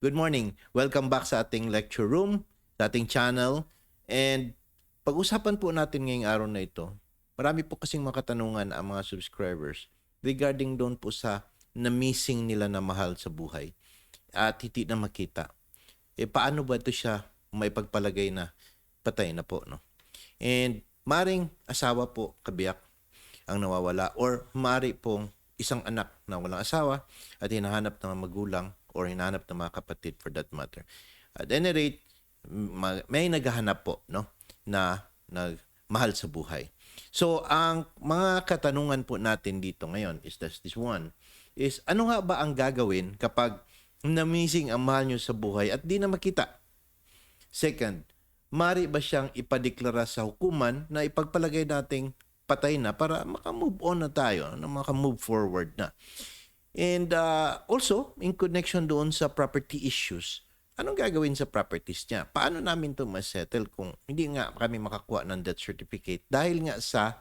Good morning. Welcome back sa ating lecture room, sa ating channel. And pag-usapan po natin ngayong araw na ito, marami po kasing mga katanungan ang mga subscribers regarding doon po sa na-missing nila na mahal sa buhay at hindi na makita. Eh paano ba ito siya may pagpalagay na patay na po, no? And maring asawa po kabiyak ang nawawala or mari pong isang anak na walang asawa at hinahanap ng magulang or hinahanap ng mga kapatid for that matter. At any rate, ma- may naghahanap po no na nagmahal sa buhay. So ang mga katanungan po natin dito ngayon is this, this one is ano nga ba ang gagawin kapag na-missing ang mahal nyo sa buhay at di na makita? Second, mari ba siyang ipadeklara sa hukuman na ipagpalagay nating patay na para makamove on na tayo, na makamove forward na. And uh, also, in connection doon sa property issues, anong gagawin sa properties niya? Paano namin ito masettle kung hindi nga kami makakuha ng death certificate dahil nga sa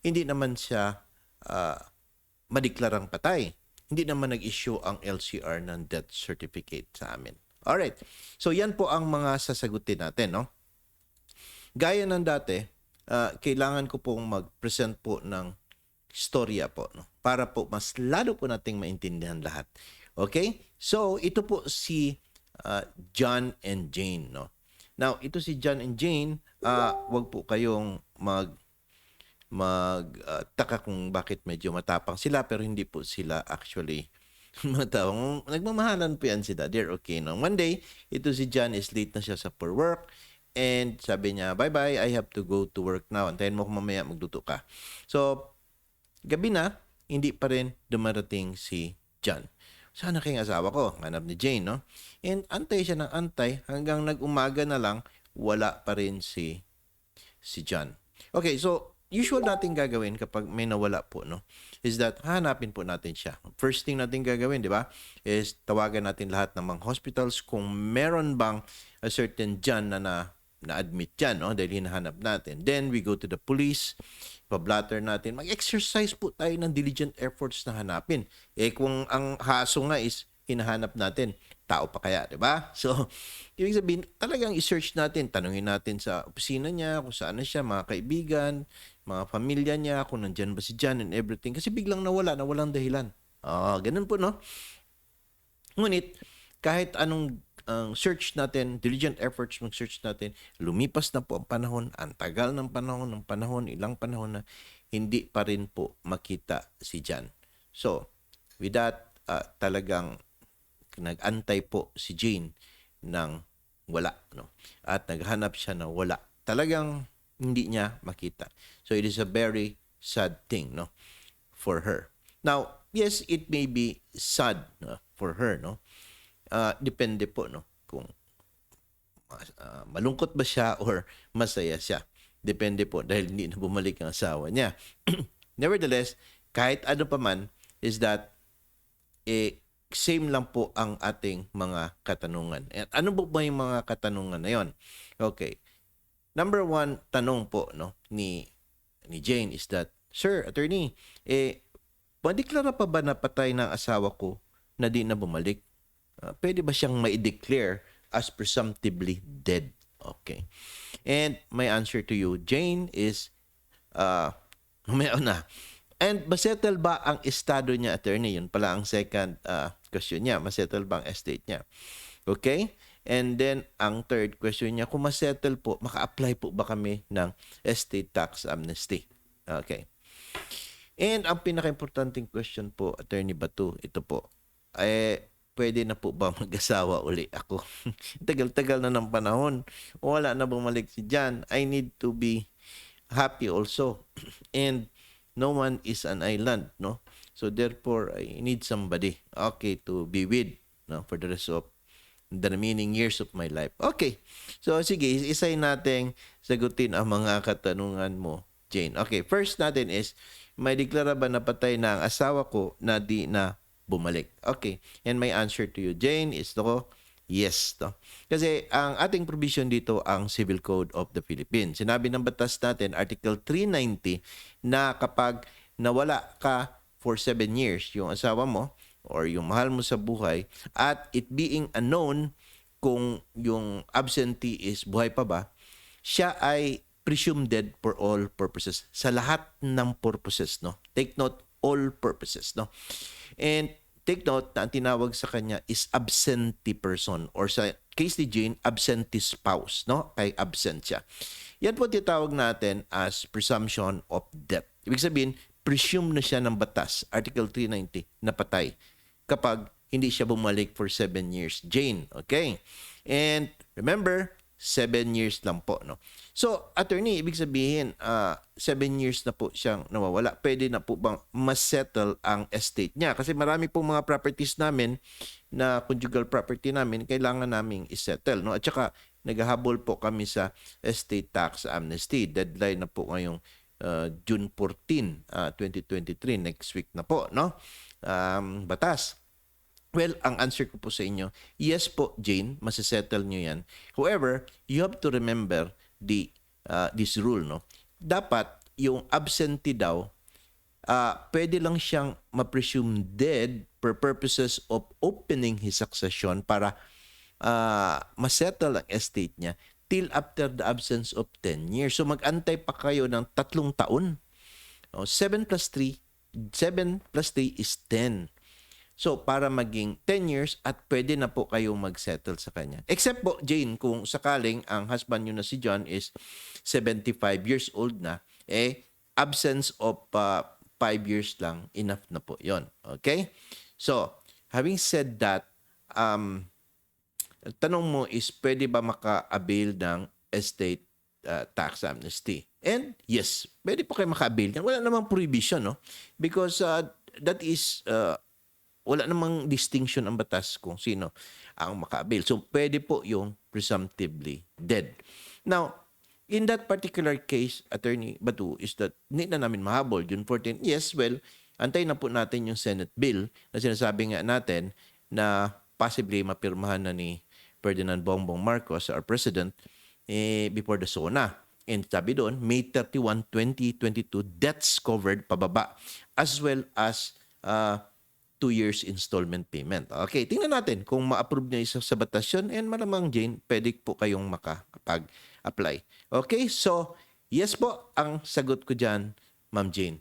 hindi naman siya uh, madeklarang patay. Hindi naman nag-issue ang LCR ng death certificate sa amin. Alright. So yan po ang mga sasagutin natin, no? Gaya ng dati, uh, kailangan ko pong mag-present po ng storya po no para po mas lalo po nating maintindihan lahat. Okay? So ito po si uh, John and Jane no. Now ito si John and Jane, uh, wag po kayong mag mag uh, taka kung bakit medyo matapang sila pero hindi po sila actually matapang. Nagmamahalan po yan sila. They're okay no. One day, ito si John is late na siya sa for work and sabi niya, bye-bye, I have to go to work now. Antayin mo ko mamaya magduto ka. So, Gabi na, hindi pa rin dumarating si John. Sana kayong asawa ko, hanap ni Jane, no? And antay siya ng antay hanggang nag-umaga na lang, wala pa rin si si John. Okay, so usual natin gagawin kapag may nawala po, no? Is that hanapin po natin siya. First thing natin gagawin, di ba? Is tawagan natin lahat ng mga hospitals kung meron bang a certain John na na na-admit dyan, no? Dahil hinahanap natin. Then, we go to the police pablatter natin, mag-exercise po tayo ng diligent efforts na hanapin. Eh kung ang haso nga is hinahanap natin, tao pa kaya, di ba? So, ibig sabihin, talagang i-search natin, tanungin natin sa opisina niya, kung saan na siya, mga kaibigan, mga pamilya niya, kung nandyan ba si John and everything. Kasi biglang nawala, nawalang dahilan. Ah, ganun po, no? Ngunit, kahit anong ang search natin, diligent efforts mag-search natin, lumipas na po ang panahon, ang tagal ng panahon, ng panahon, ilang panahon na hindi pa rin po makita si Jan. So, with that, uh, talagang nag-antay po si Jane ng wala. No? At naghanap siya ng wala. Talagang hindi niya makita. So, it is a very sad thing no? for her. Now, yes, it may be sad no, for her, no? Uh, depende po no kung uh, malungkot ba siya or masaya siya. Depende po dahil hindi na bumalik ang asawa niya. Nevertheless, kahit ano pa man is that eh, same lang po ang ating mga katanungan. At ano po ba yung mga katanungan na yon? Okay. Number one tanong po no ni ni Jane is that, Sir, attorney, eh, madeklara pa ba na patay ng asawa ko na di na bumalik? Uh, pwede ba siyang ma-declare as presumptively dead? Okay. And my answer to you, Jane, is uh, may na. And masettle ba ang estado niya, attorney? Yun pala ang second uh, question niya. Masettle ba ang estate niya? Okay? And then, ang third question niya, kung masettle po, maka-apply po ba kami ng estate tax amnesty? Okay. And ang pinaka-importanting question po, Attorney Batu, ito po. Eh, pwede na po ba mag-asawa uli ako? Tagal-tagal na ng panahon. Wala na bumalik si John. I need to be happy also. And no one is an island, no? So therefore, I need somebody, okay, to be with, no, for the rest of the remaining years of my life. Okay. So sige, isay natin sagutin ang mga katanungan mo, Jane. Okay, first natin is, may deklara ba na patay na ang asawa ko na di na bumalik. Okay. And my answer to you, Jane, is to yes. To. Kasi ang ating provision dito ang Civil Code of the Philippines. Sinabi ng batas natin, Article 390, na kapag nawala ka for 7 years yung asawa mo, or yung mahal mo sa buhay at it being unknown kung yung absentee is buhay pa ba, siya ay presumed dead for all purposes. Sa lahat ng purposes, no? Take note, all purposes, no? And take note na ang tinawag sa kanya is absentee person or sa case ni Jane, absentee spouse, no? Kay absent siya. Yan po tinatawag natin as presumption of death. Ibig sabihin, presume na siya ng batas, Article 390, na patay kapag hindi siya bumalik for seven years. Jane, okay? And remember, seven years lang po, no? So, attorney, ibig sabihin, uh, seven years na po siyang nawawala. Pwede na po bang mas-settle ang estate niya? Kasi marami pong mga properties namin na conjugal property namin, kailangan naming isettle, no? At saka, naghahabol po kami sa estate tax amnesty. Deadline na po ngayong uh, June 14, uh, 2023, next week na po, no? Um, batas. Well, ang answer ko po sa inyo, yes po, Jane, masisettle nyo yan. However, you have to remember the uh, this rule, no? Dapat yung absentee daw, uh, pwede lang siyang ma-presume dead for purposes of opening his succession para uh, masettle ang estate niya till after the absence of 10 years. So mag-antay pa kayo ng tatlong taon. Oh, 7 plus 3, 7 plus 3 is 10. So, para maging 10 years at pwede na po kayong mag-settle sa kanya. Except po, Jane, kung sakaling ang husband nyo na si John is 75 years old na, eh, absence of 5 uh, years lang, enough na po yon Okay? So, having said that, um, tanong mo is, pwede ba maka-avail ng estate uh, tax amnesty? And yes, pwede po kayo maka-avail. Wala namang prohibition, no? Because uh, that is... Uh, wala namang distinction ang batas kung sino ang maka-avail. So, pwede po yung presumptively dead. Now, in that particular case, Attorney Batu, is that hindi na namin mahabol. June 14, yes, well, antay na po natin yung Senate bill na sinasabi nga natin na possibly mapirmahan na ni Ferdinand Bongbong Marcos, our president, eh, before the SONA. And sabi doon, May 31, 2022, debts covered pababa as well as uh, two years installment payment. Okay, tingnan natin kung ma-approve niya isa sa batas yun and malamang Jane, pwede po kayong makapag-apply. Okay, so yes po ang sagot ko dyan, Ma'am Jane.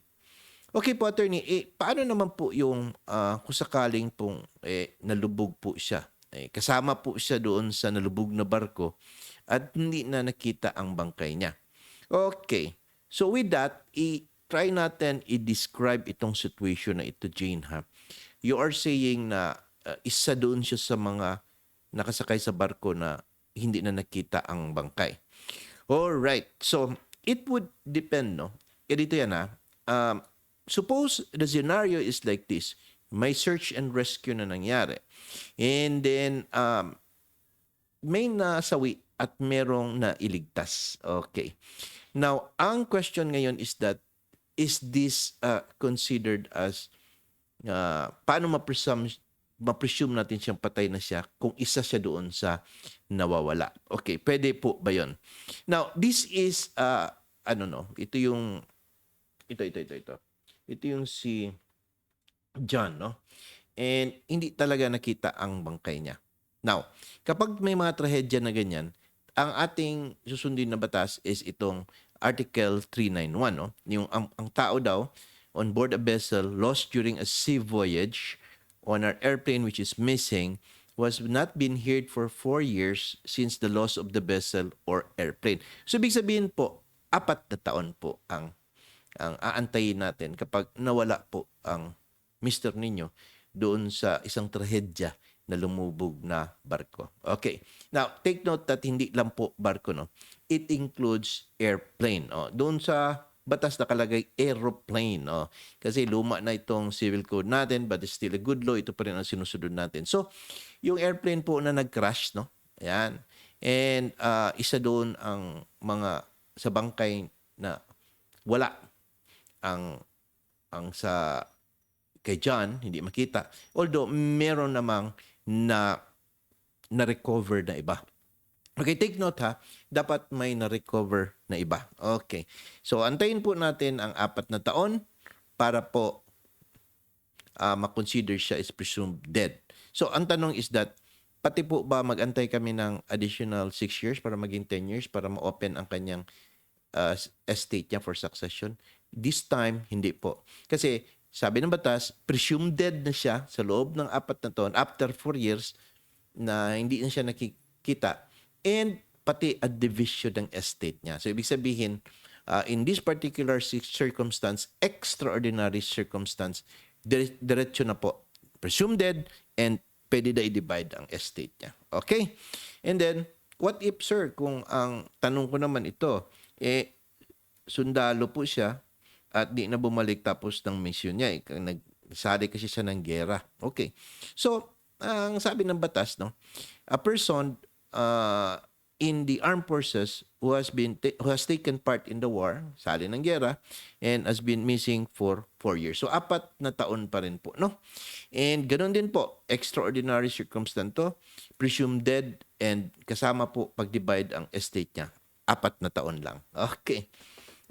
Okay po, attorney, eh, paano naman po yung uh, kung sakaling pong eh, nalubog po siya? Eh, kasama po siya doon sa nalubog na barko at hindi na nakita ang bangkay niya. Okay, so with that, i-try natin i-describe itong situation na ito, Jane, ha? You are saying na uh, isa doon siya sa mga nakasakay sa barko na hindi na nakita ang bangkay. All right. So, it would depend, no? E dito yan, ha? Um, suppose the scenario is like this. May search and rescue na nangyari. And then, um, may nasawi at merong na iligtas. Okay. Now, ang question ngayon is that, is this uh, considered as uh, paano ma-presume, ma-presume natin siyang patay na siya kung isa siya doon sa nawawala. Okay, pwede po ba yon? Now, this is, uh, ano no, ito yung, ito, ito, ito, ito. Ito yung si John, no? And hindi talaga nakita ang bangkay niya. Now, kapag may mga trahedya na ganyan, ang ating susundin na batas is itong Article 391, no? Yung ang, ang tao daw on board a vessel lost during a sea voyage on an airplane which is missing was not been heard for four years since the loss of the vessel or airplane. So, ibig sabihin po, apat na taon po ang ang aantayin natin kapag nawala po ang mister ninyo doon sa isang trahedya na lumubog na barko. Okay. Now, take note that hindi lang po barko, no? It includes airplane. Oh. Doon sa batas nakalagay aeroplane. Oh. Kasi luma na itong civil code natin but it's still a good law. Ito pa rin ang sinusunod natin. So, yung airplane po na nag-crash, no? Ayan. And uh, isa doon ang mga sa bangkay na wala ang ang sa kay John, hindi makita. Although, meron namang na na-recover na iba. Okay, take note ha. Dapat may na-recover na iba. Okay. So, antayin po natin ang apat na taon para po uh, makonsider siya is presumed dead. So, ang tanong is that, pati po ba magantay kami ng additional 6 years para maging 10 years para ma-open ang kanyang uh, estate niya for succession? This time, hindi po. Kasi, sabi ng batas, presumed dead na siya sa loob ng apat na taon after 4 years na hindi na siya nakikita. And pati a division ng estate niya. So, ibig sabihin, uh, in this particular ci- circumstance, extraordinary circumstance, dire- diretso na po. Presumed dead and pwede na i-divide ang estate niya. Okay? And then, what if, sir, kung ang tanong ko naman ito, eh, sundalo po siya at di na bumalik tapos ng mission niya. Eh, nagsali kasi siya ng gera. Okay. So, ang sabi ng batas, no, a person uh, in the armed forces who has been who has taken part in the war, sali ng gera, and has been missing for four years. So, apat na taon pa rin po, no? And ganun din po, extraordinary circumstance to, presumed dead, and kasama po pag-divide ang estate niya. Apat na taon lang. Okay.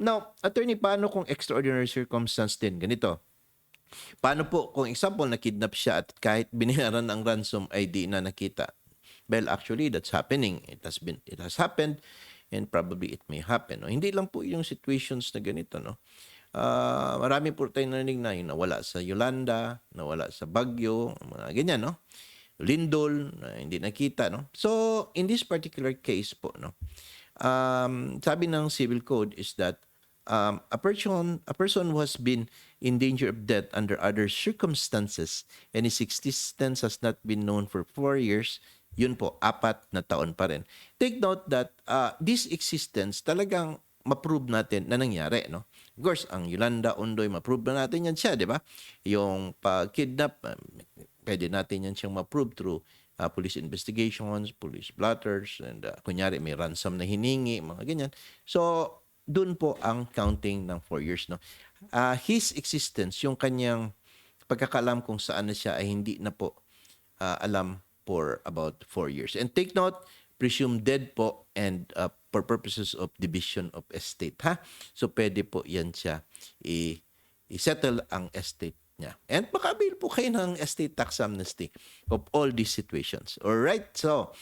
Now, attorney, paano kung extraordinary circumstance din? Ganito. Paano po kung example na-kidnap siya at kahit binayaran ang ransom ay di na nakita? Well, actually, that's happening. It has been, it has happened and probably it may happen. No? Hindi lang po yung situations na ganito. No? Ah, marami po tayo narinig na yung nawala sa Yolanda, nawala sa Bagyo, mga ganyan, no? Lindol, na hindi nakita, no? So, in this particular case po, no? Um, sabi ng civil code is that um, a person a person who has been in danger of death under other circumstances and his existence has not been known for four years, yun po, apat na taon pa rin. Take note that uh, this existence talagang ma-prove natin na nangyari, no? Of course, ang Yolanda Ondoy, ma-prove na natin yan siya, di ba? Yung pag-kidnap, um, pwede natin yan siyang ma-prove through uh, police investigations, police blotters, and uh, kunyari may ransom na hiningi, mga ganyan. So, dun po ang counting ng four years. No? Uh, his existence, yung kanyang pagkakalam kung saan na siya ay hindi na po uh, alam for about four years. And take note, presumed dead po and uh, for purposes of division of estate. Ha? So, pwede po yan siya i- i-settle ang estate niya. And makabil po kayo ng estate tax amnesty of all these situations. Alright? So,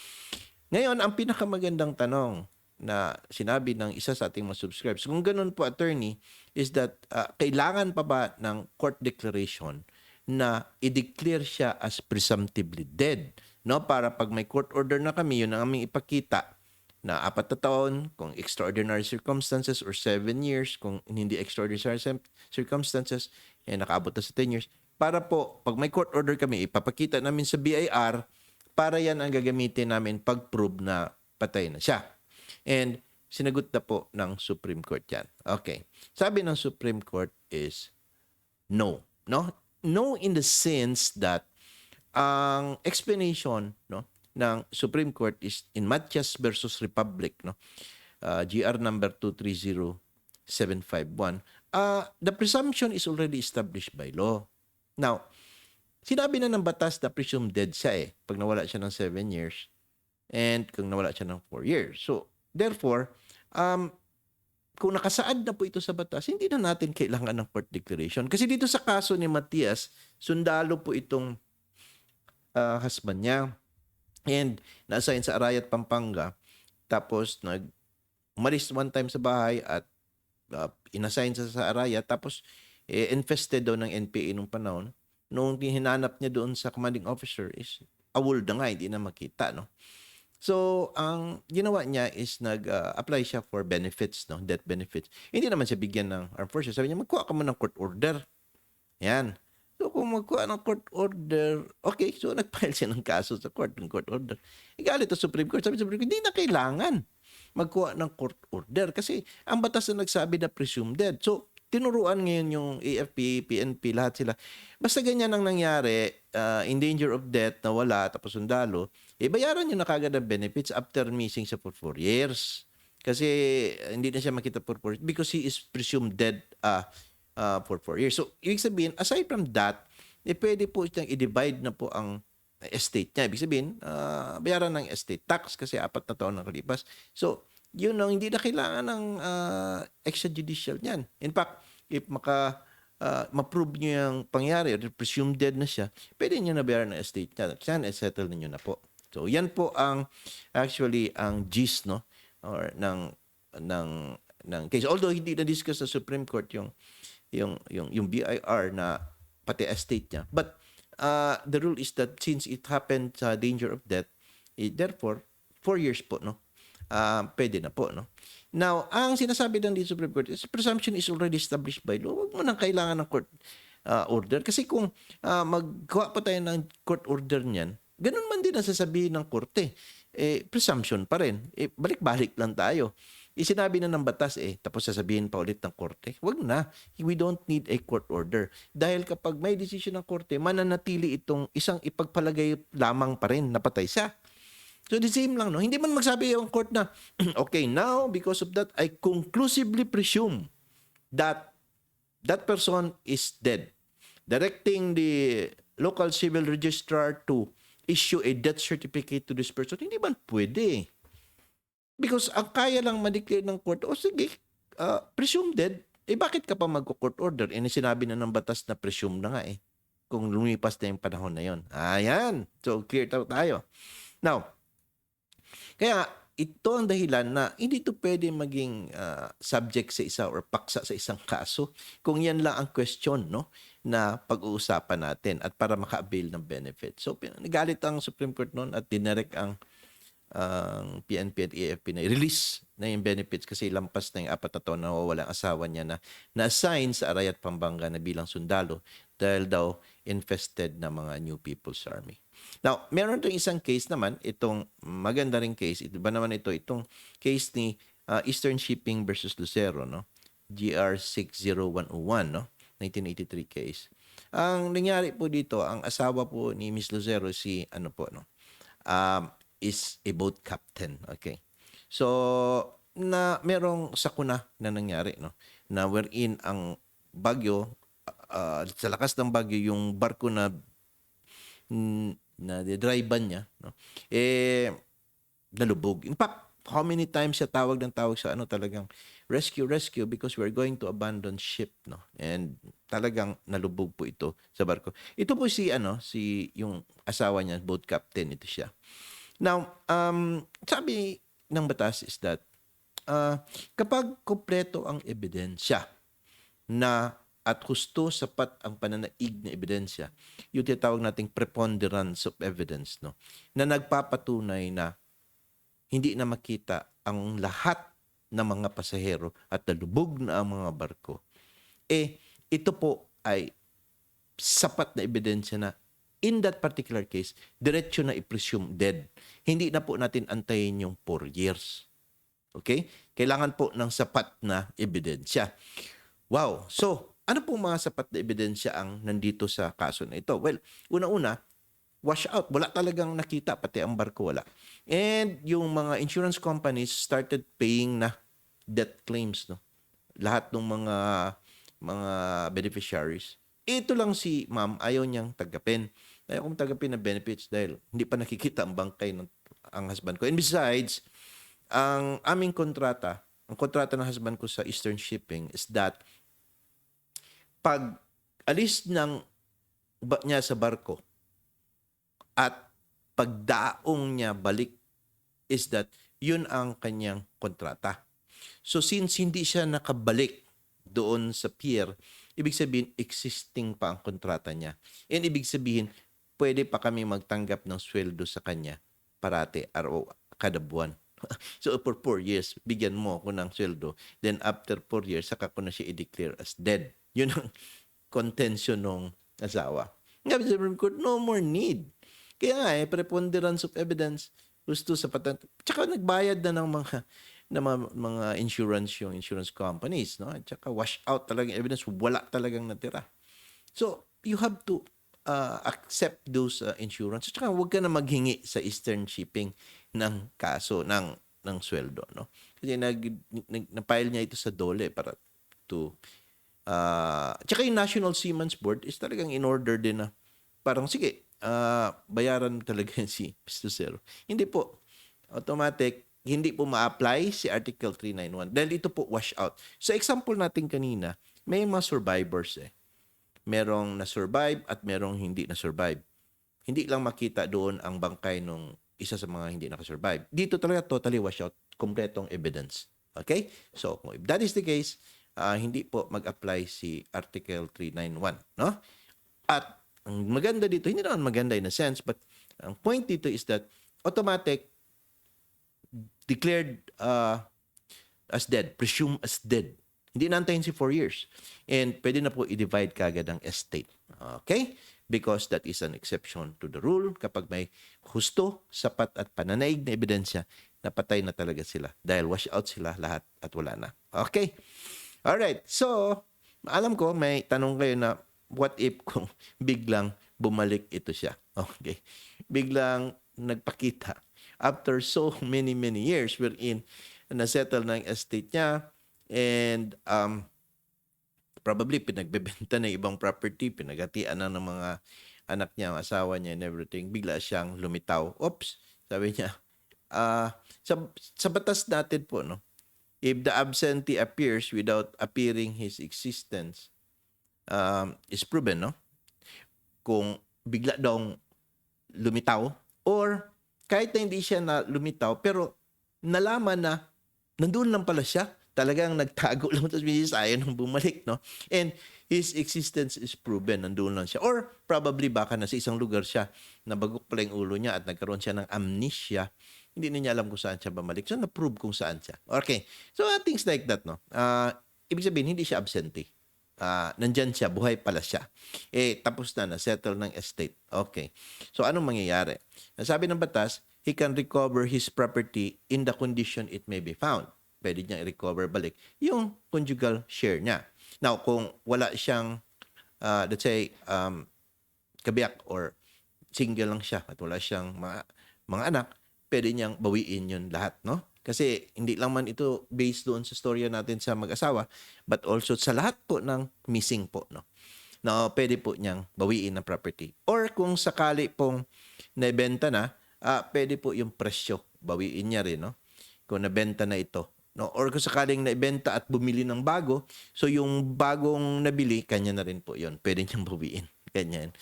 ngayon, ang pinakamagandang tanong na sinabi ng isa sa ating mga subscribers, kung ganun po, attorney, is that uh, kailangan pa ba ng court declaration na i-declare siya as presumptively dead? No? Para pag may court order na kami, yun ang aming ipakita na apat na taon, kung extraordinary circumstances or seven years, kung hindi extraordinary cir- circumstances, eh, nakaabot na sa 10 years. Para po, pag may court order kami, ipapakita namin sa BIR para yan ang gagamitin namin pag-prove na patay na siya. And sinagot na po ng Supreme Court yan. Okay. Sabi ng Supreme Court is no. No? No in the sense that ang explanation no ng Supreme Court is in Matias versus Republic no uh, GR number 230751 uh, the presumption is already established by law. Now sinabi na ng batas na presumed dead siya eh pag nawala siya ng 7 years and kung nawala siya ng 4 years. So therefore um kung nakasaad na po ito sa batas, hindi na natin kailangan ng court declaration. Kasi dito sa kaso ni Matias, sundalo po itong uh, husband niya. And na-assign sa Arayat, Pampanga. Tapos nag umalis one time sa bahay at uh, inassign sa sa Arayat. Tapos eh, infested daw ng NPA nung panahon. Nung hinanap niya doon sa commanding officer is awol na nga, hindi na makita. No? So, ang ginawa niya is nag-apply siya for benefits, no? death benefits. Hindi naman siya bigyan ng armed forces. Sabi niya, magkuha ka mo ng court order. Yan. So, kung magkuha ng court order, okay, so nag-file siya ng kaso sa court, ng court order. Igalit sa Supreme Court. Sabi sa Supreme Court, hindi na kailangan magkuha ng court order kasi ang batas na nagsabi na presumed dead. So, tinuruan ngayon yung AFP, PNP, lahat sila. Basta ganyan ang nangyari, uh, in danger of death, nawala, tapos sundalo, eh, bayaran nyo na kagad ang benefits after missing siya for 4 years. Kasi hindi na siya makita for 4 years because he is presumed dead uh, uh, for 4 years. So, ibig sabihin, aside from that, eh, pwede po siyang i-divide na po ang estate niya. Ibig sabihin, uh, bayaran ng estate tax kasi apat na taon na kalipas. So, yun ang hindi na kailangan ng uh, extrajudicial niyan. In fact, if maka uh, ma-prove nyo yung pangyari or presume dead na siya, pwede nyo nabayaran ng estate niya. Sana settle ninyo na po. So, yan po ang actually ang gist no or ng ng ng case. Although hindi na discuss sa Supreme Court yung yung yung yung BIR na pati estate niya. But uh, the rule is that since it happened sa danger of death, eh, therefore four years po no. Uh, pwede na po no. Now, ang sinasabi ng Supreme Court is presumption is already established by law. Huwag mo nang kailangan ng court uh, order kasi kung uh, maggawa pa tayo ng court order niyan, ganun man din ang sasabihin ng korte. Eh, presumption pa rin. Eh, balik-balik lang tayo. Isinabi na ng batas eh, tapos sasabihin pa ulit ng korte. Huwag na. We don't need a court order. Dahil kapag may decision ng korte, mananatili itong isang ipagpalagay lamang pa rin na patay siya. So the same lang, no? Hindi man magsabi yung court na, okay, now, because of that, I conclusively presume that that person is dead. Directing the local civil registrar to issue a death certificate to this person, hindi man pwede. Because ang kaya lang ma-declare ng court, o oh, sige, uh, presume dead, eh bakit ka pa mag-court order? Eh sinabi na ng batas na presume na nga eh. Kung lumipas na yung panahon na yon. Ayan. So, clear tayo. Now, kaya ito ang dahilan na hindi to pwede maging uh, subject sa isa or paksa sa isang kaso kung yan lang ang question no na pag-uusapan natin at para maka-avail ng benefit. So nagalit ang Supreme Court noon at dinirect ang ang PNP at AFP na release na yung benefits kasi lampas na yung apat na taon na ang asawa niya na na-assign sa Arayat Pampanga na bilang sundalo dahil daw infested na mga New People's Army. Now, meron itong isang case naman, itong maganda ring case, ito ba naman ito, itong case ni uh, Eastern Shipping versus Lucero, no? GR 60101, no? 1983 case. Ang nangyari po dito, ang asawa po ni Miss Lucero si ano po no. Um, is a boat captain. Okay. So, na merong sakuna na nangyari, no? Na wherein ang bagyo, uh, sa lakas ng bagyo, yung barko na na drive niya, no? Eh, nalubog. In fact, how many times siya tawag ng tawag sa ano talagang rescue rescue because we're going to abandon ship no and talagang nalubog po ito sa barko ito po si ano si yung asawa niya boat captain ito siya Now, um, sabi ng batas is that uh, kapag kompleto ang ebidensya na at husto sapat ang pananaig na ebidensya, yung tinatawag nating preponderance of evidence, no? na nagpapatunay na hindi na makita ang lahat ng mga pasahero at nalubog na ang mga barko, eh, ito po ay sapat na ebidensya na in that particular case, diretso na i-presume dead. Hindi na po natin antayin yung 4 years. Okay? Kailangan po ng sapat na ebidensya. Wow. So, ano po mga sapat na ebidensya ang nandito sa kaso na ito? Well, una-una, wash out. Wala talagang nakita, pati ang barko wala. And yung mga insurance companies started paying na death claims. No? Lahat ng mga mga beneficiaries ito lang si ma'am, ayaw niyang tagapin. Ayaw kong tagapin ng benefits dahil hindi pa nakikita ang bangkay ng ang husband ko. And besides, ang aming kontrata, ang kontrata ng husband ko sa Eastern Shipping is that pag alis ng ba, niya sa barko at pagdaong niya balik is that yun ang kanyang kontrata. So since hindi siya nakabalik doon sa pier, ibig sabihin existing pa ang kontrata niya. And ibig sabihin, pwede pa kami magtanggap ng sweldo sa kanya parate, araw, kada buwan. so for 4 years, bigyan mo ako ng sweldo. Then after 4 years, saka ko na siya i-declare as dead. Yun ang contention ng asawa. Nga, Supreme Court, no more need. Kaya nga, eh, preponderance of evidence, gusto sa patent. Tsaka nagbayad na ng mga na mga, mga insurance yung insurance companies, no? At saka wash out talaga evidence, wala talagang natira. So, you have to uh, accept those uh, insurance. At saka huwag ka na maghingi sa Eastern Shipping ng kaso, ng, ng sweldo, no? Kasi nag, nag, na-file niya ito sa DOLE para to uh, tsaka yung National Seamen's Board is talagang in order din na parang sige, uh, bayaran talaga si. Zero. Hindi po. Automatic, hindi po ma-apply si Article 391 dahil ito po wash out. So example natin kanina, may mga survivors eh. merong na-survive at merong hindi na-survive. Hindi lang makita doon ang bangkay nung isa sa mga hindi nakasurvive. Dito talaga totally wash out, kompletong evidence. Okay? So, if that is the case, ah, hindi po mag-apply si Article 391, no? At ang maganda dito, hindi naman maganda in a sense, but ang point dito is that automatic declared uh, as dead, presumed as dead. Hindi nantayin si 4 years. And pwede na po i-divide kagad ang estate. Okay? Because that is an exception to the rule. Kapag may husto, sapat at pananaig na ebidensya, napatay na talaga sila. Dahil wash out sila lahat at wala na. Okay? Alright. So, alam ko may tanong kayo na what if kung biglang bumalik ito siya? Okay. Biglang nagpakita after so many many years wherein na-settle na yung estate niya and um, probably pinagbebenta na ibang property, pinagatian na ng mga anak niya, asawa niya and everything, bigla siyang lumitaw. Oops, sabi niya, ah sa, sa batas natin po, no, if the absentee appears without appearing his existence um, is proven, no? Kung bigla daw lumitaw or kahit na hindi siya na lumitaw pero nalaman na nandun lang pala siya. Talagang nagtago lang tapos bisis ayaw nang bumalik, no? And his existence is proven, nandun lang siya. Or probably baka nasa isang lugar siya, nabagok pala yung ulo niya at nagkaroon siya ng amnesia. Hindi na niya alam kung saan siya bumalik. So, na-prove kung saan siya. Okay. So, uh, things like that, no? Uh, ibig sabihin, hindi siya absentee. Ah, nandyan siya, buhay pala siya. Eh, tapos na, na-settle ng estate. Okay. So, anong mangyayari? Nasabi ng batas, he can recover his property in the condition it may be found. Pwede niya i-recover balik yung conjugal share niya. Now, kung wala siyang, ah, let's say, um, kabiyak or single lang siya at wala siyang mga, mga anak, pwede niyang bawiin yun lahat, no? Kasi hindi lang man ito based doon sa storya natin sa mag-asawa, but also sa lahat po ng missing po, no? Na pwede po niyang bawiin ng property. Or kung sakali pong naibenta na, ah, pwede po yung presyo, bawiin niya rin, no? Kung nabenta na ito. No? Or kung sakaling naibenta at bumili ng bago, so yung bagong nabili, kanya na rin po yon Pwede niyang bawiin. Ganyan.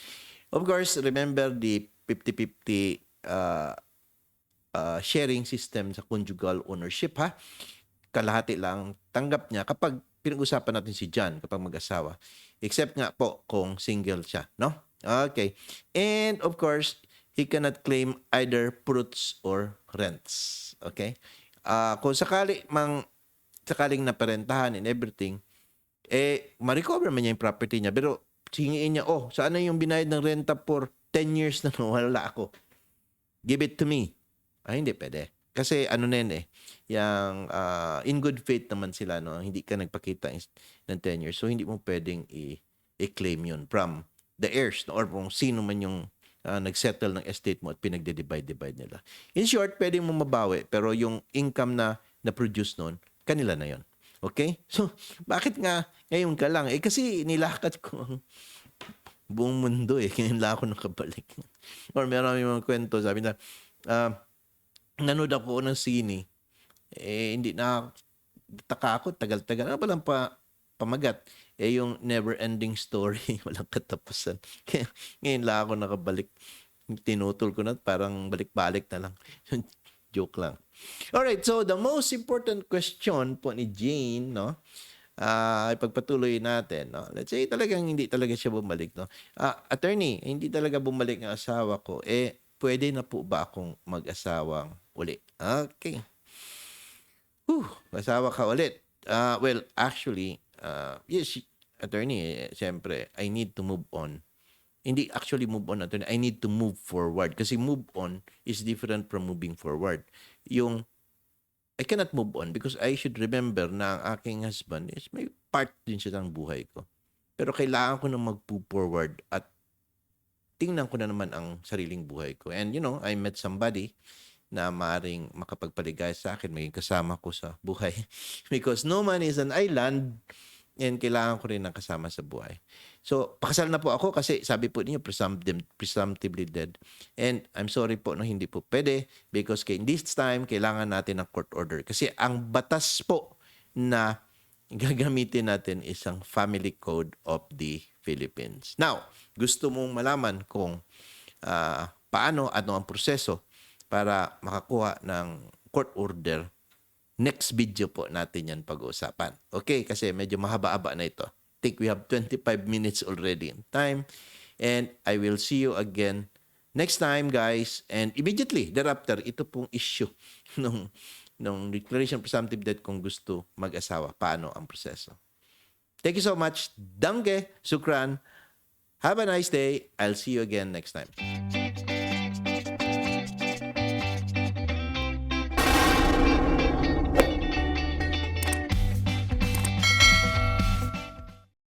Of course, remember the 50-50 uh, uh, sharing system sa conjugal ownership ha. Kalahati lang tanggap niya kapag pinag-usapan natin si John kapag mag-asawa. Except nga po kung single siya, no? Okay. And of course, he cannot claim either fruits or rents. Okay? Ah, kung sakali mang sakaling naparentahan and everything, eh, ma-recover man niya yung property niya. Pero, singiin niya, oh, saan na yung binayad ng renta for 10 years na wala ako? Give it to me. Ah, hindi pwede. Kasi ano na yun eh, yung ah, in good faith naman sila, no? Hindi ka nagpakita ng 10 years. So, hindi mo pwedeng i- i-claim yun from the heirs no? or kung sino man yung ah, nagsettle ng estate mo at pinagde-divide-divide nila. In short, pwede mo mabawi, pero yung income na na-produce noon, kanila na yon. Okay? So, bakit nga ngayon ka lang? Eh, kasi nilakad ko ang buong mundo eh. Ngayon lang ako nakabalik. Or meron yung mga kwento, sabi na, ah, nanood ako ng sine, eh, hindi na, taka ako, tagal-tagal. Ano palang pa, pamagat? Eh, yung never-ending story, walang katapusan. Kaya ngayon lang ako nakabalik. Tinutol ko na, parang balik-balik na lang. Joke lang. Alright, so the most important question po ni Jane, no? Ah, ipagpatuloy natin, no? Let's say talagang hindi talaga siya bumalik, no? Ah, attorney, hindi talaga bumalik ang asawa ko. Eh, pwede na po ba akong mag-asawang uli? Okay. Whew, asawa ka ulit. Ah, well, actually, ah, yes, attorney, eh, siyempre, I need to move on. Hindi actually move on, attorney. I need to move forward. Kasi move on is different from moving forward. Yung, I cannot move on because I should remember na ang aking husband is may part din siya ng buhay ko. Pero kailangan ko na mag-move forward at tingnan ko na naman ang sariling buhay ko. And you know, I met somebody na maring makapagpaligay sa akin, maging kasama ko sa buhay. Because no man is an island and kailangan ko rin ng kasama sa buhay. So, pakasal na po ako kasi sabi po niyo presumptive, presumptively dead. And I'm sorry po no hindi po pwede because kay this time kailangan natin ng court order kasi ang batas po na gagamitin natin is ang family code of the Philippines. Now, gusto mong malaman kung ah, paano, ano ang proseso para makakuha ng court order, next video po natin yan pag-uusapan. Okay, kasi medyo mahaba-haba na ito. I think we have 25 minutes already in time. And I will see you again next time, guys. And immediately thereafter, ito pong issue nung, nung declaration presumptive death kung gusto mag-asawa. Paano ang proseso. Thank you so much. Danke. Sukran. Have a nice day. I'll see you again next time.